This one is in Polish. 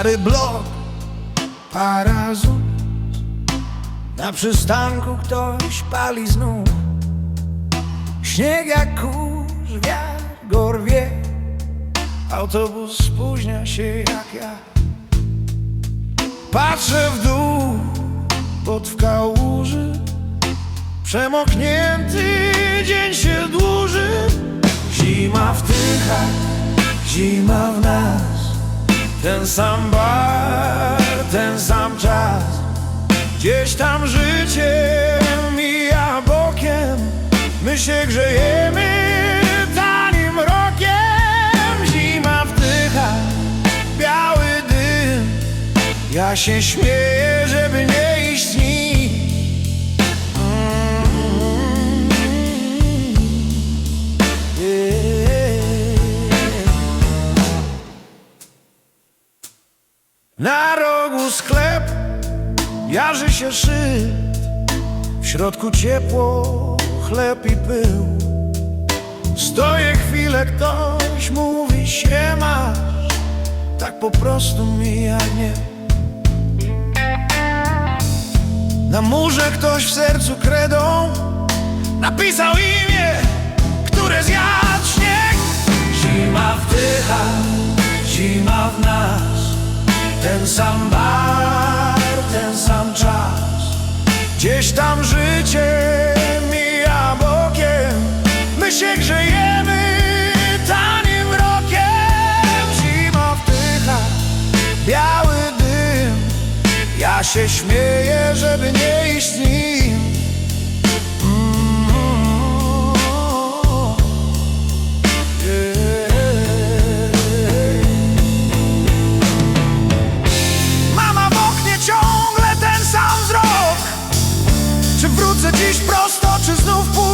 Stary blok, parazut Na przystanku ktoś pali znów. Śnieg jak kurz, wiatr go rwie Autobus spóźnia się jak ja. Patrzę w dół, pod w kałuży. Przemoknięty dzień się dłuży. Zima wtycha, zima w nas Ten sam bar, ten sam czas. Gdzieś tam życie mija bokiem My się grzejemy tanim rokiem. Zima wtycha, biały dym. Ja się śmieję, żeby nie Na rogu sklep jarzy się szyb W środku ciepło, chleb i pył. Stoję chwilę, ktoś mówi się masz Tak po prostu mija nie. Na murze ktoś w sercu kredą Napisał imię, które zjadł śnieg. Zima wdycha, sam bar, ten sam czas. Gdzieś tam życie mija bokiem. My się grzejemy tanim rokiem. Zima wdycha, biały dym. Ja się śmieję, żeby nie iść z nim Patrzę dziś prosto, czy znów pójdę?